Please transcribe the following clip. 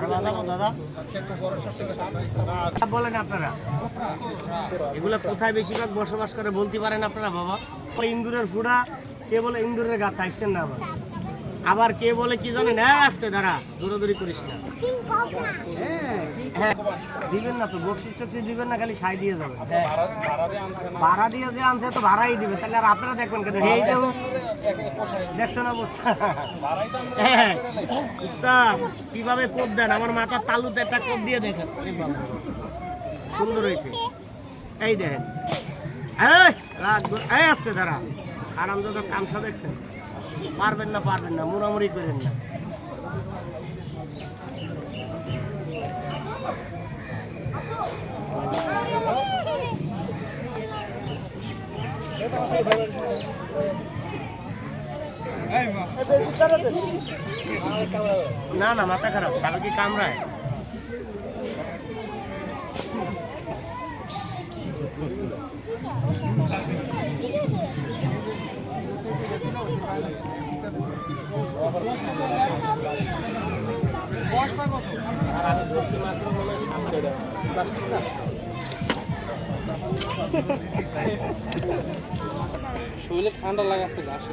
আর বাঁধাবো বলেন আপনারা। এগুলো কোথায় বেশিরভাগ বসবাস করে বলতে পারেন আপনারা বাবা? ওই ইন্দুরের ফুড়া কে বলে ইন্দুরের গা থাকছেন না আবার। আবার কে বলে কি জানেন? হ্যাঁ আসতে দাঁড়া দৌড়াদৌড়ি করিস না। হ্যাঁ দিবেন না তো বকশিস টকশিস দিবেন না খালি সাই দিয়ে যাবেন। ভাড়া দিয়ে যে আনছে তো ভাড়াই দিবে। তাহলে আর আপনারা দেখবেন কেন? এইটাও দেখছেন অবস্থা হ্যাঁ উস্তাদ, কীভাবে কোপ দেন? আমার মাথার তালুতে একটা কোপ দিয়ে দেখেন। সুন্দর হয়েছে। এই দেখেন। এই আসতে দাঁড়া। আরামদাদা কামসা দেখছেন? পারবেন না পারবেন না, মুড়ামুড়ি করেন না। না না মাথা খারাপ। তাহলে কি কামড়ায়। শরীরে ঠান্ডা লাগাচ্ছে ঘাসে